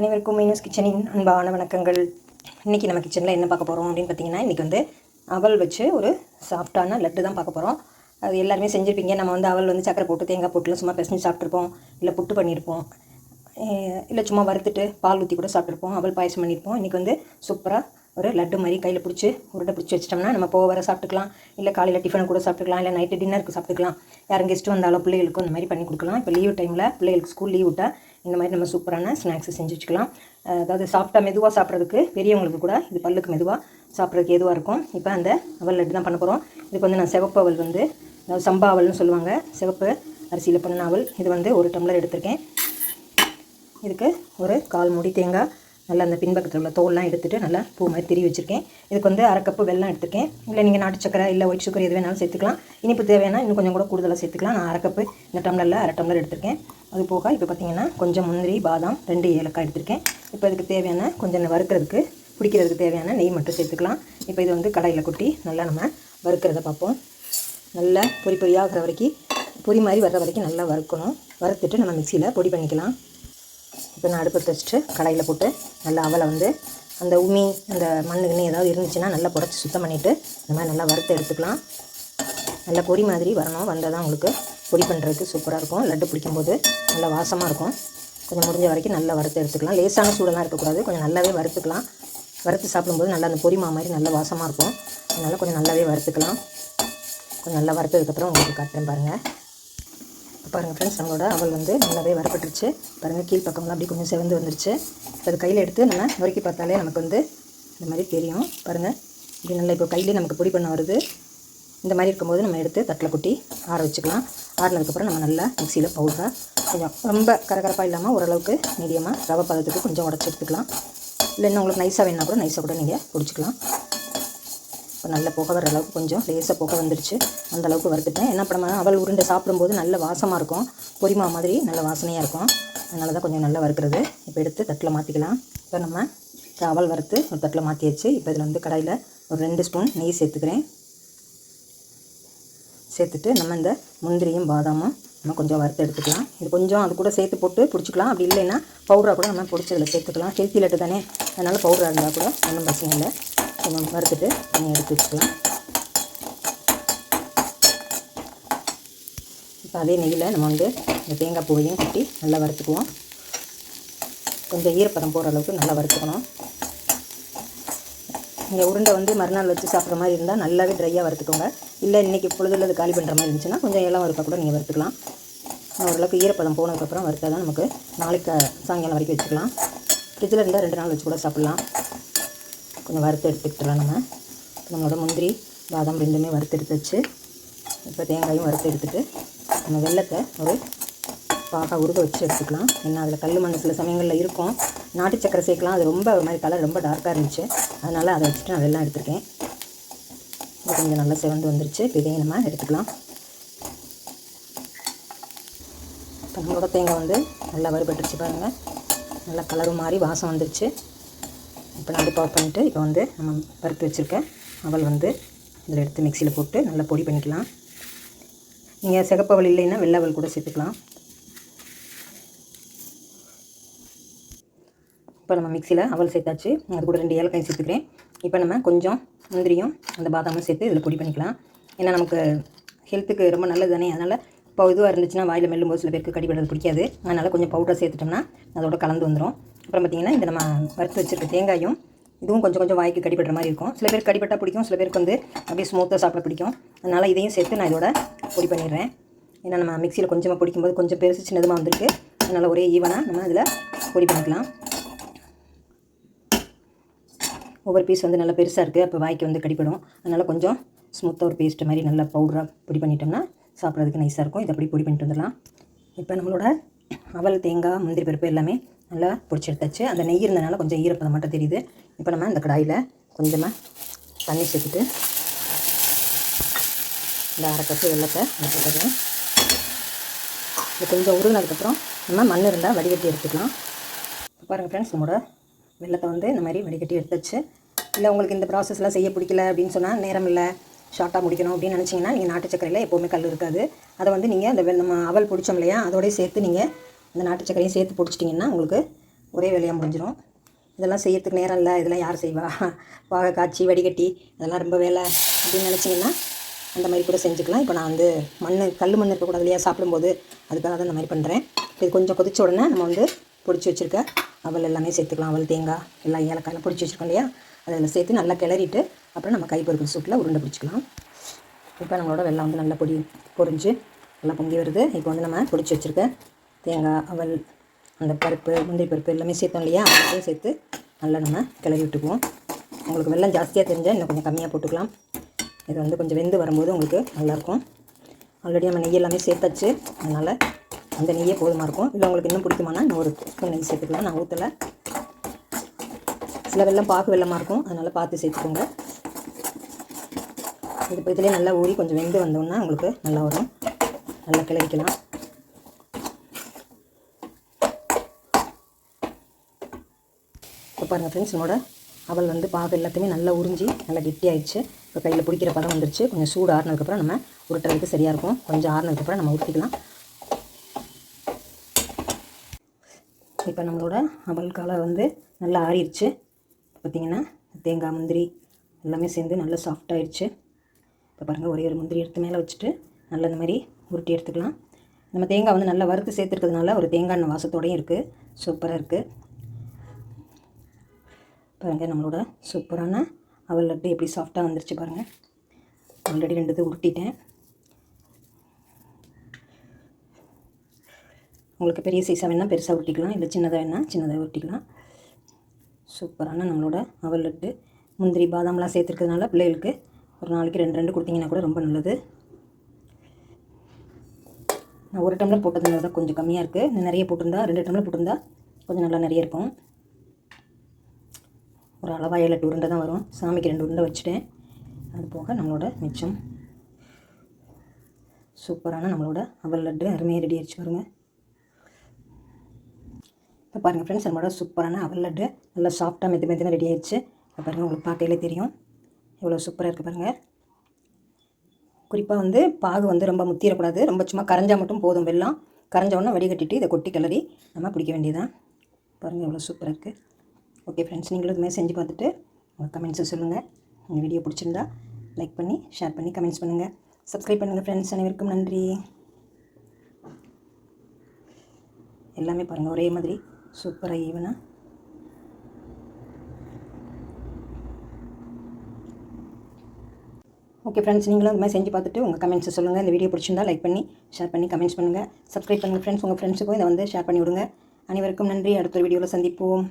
அனைவருக்கும் மீனஸ் கிச்சனின் அன்பான வணக்கங்கள். இன்றைக்கி நம்ம கிச்சனில் என்ன பார்க்க போகிறோம் அப்படின்னு பார்த்தீங்கன்னா இன்றைக்கி வந்து அவல் வச்சு ஒரு சாஃப்டான லட்டு தான் பார்க்க போகிறோம் அது எல்லாருமே செஞ்சுருப்பீங்க. நம்ம வந்து அவல் வந்து சக்கரை போட்டு தேங்காய் போட்டுலாம் சும்மா பிசைஞ்சு சாப்பிட்ருப்போம் இல்லை புட்டு பண்ணியிருப்போம். இல்லை சும்மா வறுத்துட்டு பால் ஊற்றி கூட சாப்பிட்ருப்போம் அவல் பாயசம் பண்ணியிருப்போம். இன்றைக்கி வந்து சூப்பராக ஒரு லட்டு மாதிரி கையில் பிடிச்சி உருட்டை பிடிச்சி வச்சிட்டோம்னா நம்ம போக வர சாப்பிட்டுக்கலாம். இல்லை காலையில் டிஃபன் கூட சாப்பிட்டுக்கலாம். இல்லை நைட்டு டின்னருக்கு சாப்பிட்டுக்கலாம். யாரும் கெஸ்ட்டு வந்தாலும் பிள்ளைகளுக்கும் இந்த மாதிரி பண்ணி கொடுக்கலாம். இப்போ லீவ் டைமில் பிள்ளைகளுக்கு ஸ்கூல் லீவ் விட்டால் இந்த மாதிரி நம்ம சூப்பரான ஸ்நாக்ஸ் செஞ்சு வச்சுக்கலாம். அதாவது சாஃப்டாக மெதுவாக சாப்பிட்றதுக்கு பெரியவங்களுக்கு கூட இது பல்லுக்கு மெதுவாக சாப்பிட்றதுக்கு எதுவாக இருக்கும். இப்போ அந்த அவல் லட்டு தான் பண்ண போகிறோம் இதுக்கு வந்து நான் சிவப்பு அவல் வந்து அதாவது சம்பா அவல்னு சொல்லுவாங்க. சிவப்பு அரிசியில் பண்ண அவல் இது வந்து ஒரு டம்ளர் எடுத்திருக்கேன். இதுக்கு ஒரு கால் மூடி தேங்காய் நல்லா அந்த பின்பக்கத்தில் உள்ள தோல்லாம் எடுத்துகிட்டு நல்லா பூ மாதிரி திரி வச்சுருக்கேன். இதுக்கு வந்து அரை கப்பு வெள்ளம் எடுத்துருக்கேன். இல்லை நீங்கள் நாட்டு சக்கரை இல்லை ஒயிட் சுக்கர் எது வேணாலும் சேர்த்துக்கலாம். இனிப்பு தேவையான இன்னும் கொஞ்சம் கூட கூடுதலாக சேர்த்துக்கலாம். நான் அரை கப்பு இந்த டம்ளரில் அரை டம்ளர் எடுத்திருக்கேன். அது போக இப்போ பார்த்தீங்கன்னா கொஞ்சம் முந்திரி பாதாம் ரெண்டு ஏலக்காய் எடுத்திருக்கேன். இப்போ இதுக்கு தேவையான கொஞ்சம் வறுக்கிறதுக்கு பிடிக்கிறதுக்கு தேவையான நெய் மட்டும் சேர்த்துக்கலாம். இப்போ இது வந்து கடையில் கொட்டி நல்லா நம்ம வறுக்கிறத பார்ப்போம். நல்லா பொரி பொறியாகிற வரைக்கும் பொரி மாதிரி வர்ற வரைக்கும் நல்லா வறுக்கணும். வறுத்துட்டு நம்ம மிக்சியில் பொடி பண்ணிக்கலாம். இப்போ நான் அடுப்பை வச்சுட்டு கடாயில் போட்டு நல்லா அவலை வந்து அந்த உமி அந்த மண்ணு ஏதாவது இருந்துச்சுன்னா நல்லா புடச்சி சுத்தம் பண்ணிவிட்டு இந்த மாதிரி நல்லா வறுத்து எடுத்துக்கலாம். நல்லா பொரி மாதிரி வரணும். வந்தால் தான் உங்களுக்கு பொடி பண்ணுறதுக்கு சூப்பராக இருக்கும். லட்டு பிடிக்கும்போது நல்லா வாசமாக இருக்கும். கொஞ்சம் முடிஞ்ச வரைக்கும் நல்லா வறுத்து எடுத்துக்கலாம். லேசான சூடெல்லாம் இருக்கக்கூடாது. கொஞ்சம் நல்லாவே வறுத்துக்கலாம். வறுத்து சாப்பிடும்போது நல்லா அந்த பொரிமா மாதிரி நல்லா வாசமாக இருக்கும். அதனால் கொஞ்சம் நல்லாவே வறுத்துக்கலாம். கொஞ்சம் நல்லா வறுத்ததுக்கப்புறம் உங்களுக்கு காட்டுறேன் பாருங்கள் பாருங்கள் ஃப்ரெண்ட்ஸ் நம்மளோட அவள் வந்து நல்லாவே வரப்பட்டுருச்சு. பாருங்கள் கீழ் பக்கம்லாம் அப்படி கொஞ்சம் செவந்து வந்துருச்சு. அது கையில் எடுத்து நம்ம நொறுக்கி பார்த்தாலே நமக்கு வந்து இந்த மாதிரி தெரியும். பாருங்கள் இப்படி நல்லா இப்போ கையிலே நமக்கு பொடி பண்ண வருது. இந்த மாதிரி இருக்கும்போது நம்ம எடுத்து தட்டில் கொட்டி ஆற வச்சுக்கலாம். ஆறினதுக்கப்புறம் நம்ம நல்லா மிக்சியில் பவுடராக கொஞ்சம் ரொம்ப கரகரப்பாக இல்லாமல் ஓரளவுக்கு மீடியமாக ரவை பதத்துக்கு கொஞ்சம் உடச்சி எடுத்துக்கலாம். இல்லை இன்னும் உங்களுக்கு நைஸாக வேணுன்னா கூட நைஸாக கூட நீங்கள் பிடிச்சிக்கலாம். இப்போ நல்ல புகை வர அளவுக்கு கொஞ்சம் லேசாக புகை வந்துருச்சு. அந்த அளவுக்கு வறுத்துட்டேன். என்ன பண்ண அவள் உருண்டை சாப்பிடும்போது நல்ல வாசமாக இருக்கும். பொரிமா மாதிரி நல்ல வாசனையாக இருக்கும். அதனால தான் கொஞ்சம் நல்லா வறுக்கிறது. இப்போ எடுத்து தட்டில் மாற்றிக்கலாம் இப்போ நம்ம அவள் அவல் வறுத்து ஒரு தட்டில் மாற்றியாச்சு இப்போ இதில் வந்து கடாயில் ஒரு ரெண்டு ஸ்பூன் நெய் சேர்த்துக்கிறேன். சேர்த்துட்டு நம்ம இந்த முந்திரியும் பாதாமும் நம்ம கொஞ்சம் வறுத்து எடுத்துக்கலாம். இது கொஞ்சம் அது கூட சேர்த்து போட்டு பிடிச்சிக்கலாம். அப்படி இல்லைன்னா பவுடராக கூட நம்ம பிடிச்சதில் சேர்த்துக்கலாம். ஹெல்த்தி லட்டு தானே. அதனால் பவுடராக இருந்தால் கூட ஒன்றும் பிரச்சனை இல்லை. கொஞ்சம் வறுத்துட்டு நீங்கள் எடுத்து வச்சுக்கலாம். இப்போ அதே நெய்யில் நம்ம வந்து இந்த தேங்காய் பூவையும் கட்டி நல்லா வறுத்துக்குவோம். கொஞ்சம் ஈரப்பதம் போகிற அளவுக்கு நல்லா வறுத்துக்கணும். நீங்கள் உருண்டை வந்து மறுநாள் வச்சு சாப்பிட்ற மாதிரி இருந்தால் நல்லாவே ட்ரையாக வறுத்துக்கோங்க. இல்லை இன்றைக்கி பொழுதுல அது காலி பண்ணுற மாதிரி இருந்துச்சுன்னா கொஞ்சம் இளம் வறுத்தா கூட நீங்கள் வறுத்துக்கலாம். ஓரளவுக்கு ஈரப்பதம் போனதுக்கப்புறம் வறுத்தால் தான் நமக்கு நாளைக்கு சாயங்காலம் வரைக்கும் வச்சுக்கலாம். ஃப்ரிட்ஜில் இருந்தால் ரெண்டு நாள் வச்சு கூட சாப்பிட்லாம். கொஞ்சம் வறுத்து எடுத்துக்கிட்டலாம் நம்ம. நம்மளோட முந்திரி பாதாம் ரெண்டுமே வறுத்து எடுத்து வச்சு இப்போ தேங்காயும் வறுத்து எடுத்துகிட்டு நம்ம வெள்ளத்தை ஒரு பாகா உருக வச்சு எடுத்துக்கலாம். ஏன்னா அதில் கல் மண் சில சமயங்களில் இருக்கும். நாட்டு சக்கரை சேர்க்கலாம். அது ரொம்ப ஒரு மாதிரி கலர் ரொம்ப டார்க்காக இருந்துச்சு. அதனால் அதை வச்சுட்டு நான் வெள்ளம் எடுத்துருக்கேன். இது கொஞ்சம் நல்லா சிவந்து வந்துருச்சு. இப்போ இதையும் நம்ம எடுத்துக்கலாம். இப்போ நம்மளோட தேங்காய் வந்து நல்லா வறுபட்டுருச்சு பாருங்கள் நல்லா கலரும் மாறி வாசம் வந்துருச்சு. இப்போ நான் அடுப்பு ஆஃப் பண்ணிவிட்டு இப்போ வந்து நம்ம வறுத்து வச்சுருக்க. அவல் வந்து இதில் எடுத்து மிக்சியில் போட்டு நல்லா பொடி பண்ணிக்கலாம். நீங்கள் சிகப்பவள் இல்லைன்னா வெள்ளை அவள் கூட சேர்த்துக்கலாம். இப்போ நம்ம மிக்சியில் அவள் சேர்த்தாச்சு. அது கூட ரெண்டு ஏலக்காயும் சேர்த்துக்கிறேன். இப்போ நம்ம கொஞ்சம் முந்திரியும் அந்த பாதாமும் சேர்த்து இதில் பொடி பண்ணிக்கலாம். ஏன்னா நமக்கு ஹெல்த்துக்கு ரொம்ப நல்லது தானே. அதனால் இப்போ இதுவாக இருந்துச்சுன்னா வாயில் மெல்லும்போது சில பேருக்கு கடிபடுறது பிடிக்காது. அதனால் கொஞ்சம் பவுடர் சேர்த்துட்டோம்னா அதோட கலந்து வந்துடும் அப்புறம் பார்த்திங்கன்னா இந்த நம்ம வறுத்து வச்சுருக்க தேங்காயும் இதுவும் கொஞ்சம் கொஞ்சம் வாய்க்கு கடிபடுற மாதிரி இருக்கும். சில பேருக்கு கடிப்பட்டால் பிடிக்கும் சில பேருக்கு வந்து அப்படியே ஸ்மூத்தாக சாப்பிட பிடிக்கும். அதனால் இதையும் சேர்த்து நான் இதோட பொடி பண்ணிடுறேன். ஏன்னா நம்ம மிக்சியில் கொஞ்சமாக பிடிக்கும்போது கொஞ்சம் பெருசு சின்னதுமாக வந்திருக்கு. அதனால் ஒரே ஈவனாக நம்ம அதில் பொடி பண்ணிக்கலாம். ஒவ்வொரு பீஸ் வந்து நல்லா பெருசாக இருக்குது அப்போ வாய்க்கு வந்து கடிப்படும் அதனால் கொஞ்சம் ஸ்மூத்தாக ஒரு பேஸ்ட் மாதிரி நல்லா பவுடராக பொடி பண்ணிட்டோம்னா சாப்பிட்றதுக்கு நைஸாக இருக்கும். இதை அப்படி பொடி பண்ணிட்டு வந்துடலாம். இப்போ நம்மளோட அவல் தேங்காய் முந்திரி பருப்பு எல்லாமே நல்லா பிடிச்செடுத்தாச்சு அந்த நெய் இருந்தனால கொஞ்சம் ஈரப்பதம் மட்டும் தெரியுது. இப்போ நம்ம இந்த கடாயில் கொஞ்சமாக தண்ணி சேர்த்துட்டு இந்த அரை கப்பு வெள்ளத்தை போட்டுக்கிறேன் இது கொஞ்சம் உருகினதுக்கப்புறம் நம்ம மண் இருந்தால் வடிகட்டி எடுத்துக்கலாம். பாருங்கள் ஃப்ரெண்ட்ஸ் நம்மளோட வெள்ளத்தை வந்து இந்த மாதிரி வடிகட்டி எடுத்தாச்சு. இல்லை உங்களுக்கு இந்த ப்ராசஸ்லாம் செய்ய பிடிக்கல அப்படின்னு சொன்னால் நேரம் இல்லை ஷார்ட்டாக முடிக்கணும் அப்படின்னு நினச்சிங்கன்னா நீங்கள் நாட்டு சக்கரையில் எப்போவுமே கல் இருக்காது. அதை வந்து நீங்கள் அந்த நம்ம அவல் பிடிச்சோம் இல்லையா அதோடய சேர்த்து நீங்கள் அந்த நாட்டு சக்கரையும் சேர்த்து பிடிச்சிட்டிங்கன்னா உங்களுக்கு ஒரே வேலையாக முடிஞ்சிடும் இதெல்லாம் செய்யறதுக்கு நேரம் இல்லை. இதெல்லாம் யார் செய்வா? பாக காய்ச்சி வடிகட்டி இதெல்லாம் ரொம்ப வேலை அப்படின்னு நினச்சிங்கன்னா அந்த மாதிரி கூட செஞ்சுக்கலாம். இப்போ நான் வந்து மண் கல் மண் இருக்கக்கூடாது இல்லையா? சாப்பிடும்போது அதுக்காக தான் இந்த மாதிரி பண்ணுறேன் இது கொஞ்சம் கொதிச்ச உடனே நம்ம வந்து பிடிச்சி வச்சுருக்க அவள் எல்லாமே சேர்த்துக்கலாம். அவள் தேங்காய் எல்லாம் ஏலக்காயெல்லாம் பிடிச்சி வச்சுருக்கோம் இல்லையா? அதில் சேர்த்து நல்லா கிளறிட்டு அப்புறம் நம்ம கை சூட்டில் உருண்டை பிடிச்சிக்கலாம். இப்போ நம்மளோட வெள்ளம் வந்து நல்லா பொடி பொறிஞ்சு நல்லா பொங்கி வருது. இப்போ வந்து நம்ம பிடிச்சி வச்சுருக்க தேங்காய் அவல் அந்த பருப்பு முந்திரி பருப்பு எல்லாமே சேர்த்தோம் இல்லையா? அதையும் சேர்த்து நல்லா நம்ம கிளறி விட்டுக்குவோம். உங்களுக்கு வெள்ளம் ஜாஸ்தியாக தெரிஞ்சால் இன்னும் கொஞ்சம் கம்மியாக போட்டுக்கலாம். இது வந்து கொஞ்சம் வெந்து வரும்போது உங்களுக்கு நல்லாயிருக்கும். ஆல்ரெடி நம்ம நெய் எல்லாமே சேர்த்தாச்சு. அதனால் அந்த நெய்யே போதுமாக இருக்கும். இல்லை உங்களுக்கு இன்னும் பிடிக்குமானா இன்னும் ஒரு ஸ்பூன் நெய் சேர்த்துக்கலாம். நான் ஊற்றலை சில வெள்ளம் பாக்கு வெள்ளமாக இருக்கும். அதனால் பார்த்து சேர்த்துக்கோங்க. இது இப்போ இதிலே நல்லா ஊறி கொஞ்சம் வெந்து வந்தோன்னா உங்களுக்கு நல்லா வரும். நல்லா கிளறிக்கலாம். பாருங்கள் ஃப்ரெண்ட்ஸ் என்னோட அவள் வந்து பாகு எல்லாத்தையுமே நல்லா உறிஞ்சி நல்லா கெட்டியாயிடுச்சு. இப்போ கையில் பிடிக்கிற பதம் வந்துருச்சு. கொஞ்சம் சூடு ஆறுனதுக்கப்புறம் நம்ம உருட்டுறதுக்கு சரியாக இருக்கும். கொஞ்சம் ஆறுனதுக்கப்புறம் நம்ம உருட்டிக்கலாம். இப்போ நம்மளோட அவல் காலை வந்து நல்லா ஆறிடுச்சு. பார்த்திங்கன்னா தேங்காய் முந்திரி எல்லாமே சேர்ந்து நல்லா சாஃப்டாகிடுச்சு இப்போ பாருங்கள் ஒரே ஒரு முந்திரி எடுத்து மேலே வச்சுட்டு நல்லா இந்த மாதிரி உருட்டி எடுத்துக்கலாம். நம்ம தேங்காய் வந்து நல்லா வறுத்து சேர்த்துருக்கிறதுனால ஒரு தேங்காய் எண்ணெய் வாசத்தோடையும் இருக்குது சூப்பராக இருக்குது பாருங்கள் நம்மளோட சூப்பரான அவல் லட்டு எப்படி சாஃப்டாக வந்துருச்சு பாருங்கள் ஆல்ரெடி ரெண்டு இது உருட்டிட்டேன். உங்களுக்கு பெரிய சைஸாக வேணால் பெருசாக உருட்டிக்கலாம் இல்லை சின்னதாக வேணால் சின்னதாக உருட்டிக்கலாம். சூப்பரான நம்மளோட அவல் லட்டு. முந்திரி பாதாம்லாம் சேர்த்துருக்கிறதுனால பிள்ளைகளுக்கு ஒரு நாளைக்கு ரெண்டு ரெண்டு கொடுத்தீங்கன்னா கூட ரொம்ப நல்லது. நான் ஒரு டம்ளர் போட்டதுனால தான் கொஞ்சம் கம்மியாக இருக்குது நிறைய போட்டிருந்தா ரெண்டு டம்ளர் போட்டிருந்தா கொஞ்சம் நல்லா நிறைய இருக்கும். ஒரு அளவாக ஏழு எட்டு உருண்டை தான் வரும். சாமிக்கு ரெண்டு உருண்டை வச்சுட்டேன். அது போக நம்மளோட மிச்சம். சூப்பரான நம்மளோட அவல் லட்டு அருமையாக ரெடி ஆகிடுச்சு பாருங்கள் இப்போ பாருங்கள் ஃப்ரெண்ட்ஸ் நம்மளோட சூப்பரான அவல் லட்டு நல்லா சாஃப்டாக மெத்து மெத்துன்னு ரெடி ஆகிடுச்சு இப்போ பாருங்கள் உங்களுக்கு பார்க்கையிலே தெரியும். எவ்வளோ சூப்பராக இருக்குது பாருங்கள் குறிப்பாக வந்து பாகு வந்து ரொம்ப முத்திரக்கூடாது. ரொம்ப சும்மா கரைஞ்சால் மட்டும் போதும். வெள்ளம் கரைஞ்ச உடனே வடிகட்டிட்டு இதை கொட்டி கிளறி நம்ம பிடிக்க வேண்டியதான் பாருங்கள் எவ்வளோ சூப்பராக இருக்குது ஓகே ஃப்ரெண்ட்ஸ் நீங்களும் இதுமாதிரி செஞ்சு பார்த்துட்டு உங்கள் கமெண்ட்ஸை சொல்லுங்கள் இந்த வீடியோ பிடிச்சிருந்தா லைக் பண்ணி ஷேர் பண்ணி கமெண்ட்ஸ் பண்ணுங்கள் சப்ஸ்கிரைப் பண்ணுங்கள் ஃப்ரெண்ட்ஸ் அனைவருக்கும் நன்றி. எல்லாமே பாருங்கள் ஒரே மாதிரி சூப்பராக ஈவனாக ஓகே ஃப்ரெண்ட்ஸ் நீங்களும் இந்த மாதிரி செஞ்சு பார்த்துட்டு உங்கள் கமெண்ட்ஸை சொல்லுங்கள் இந்த வீடியோ பிடிச்சிருந்தா லைக் பண்ணி ஷேர் பண்ணி கமெண்ட்ஸ் பண்ணுங்கள் சப்ஸ்கிரைப் பண்ணுங்கள் ஃப்ரெண்ட்ஸ் உங்கள் ஃப்ரெண்ட்ஸுக்கும் இதை வந்து ஷேர் பண்ணி விடுங்க. அனைவருக்கும் நன்றி. அடுத்த ஒரு வீடியோவில் சந்திப்போம்.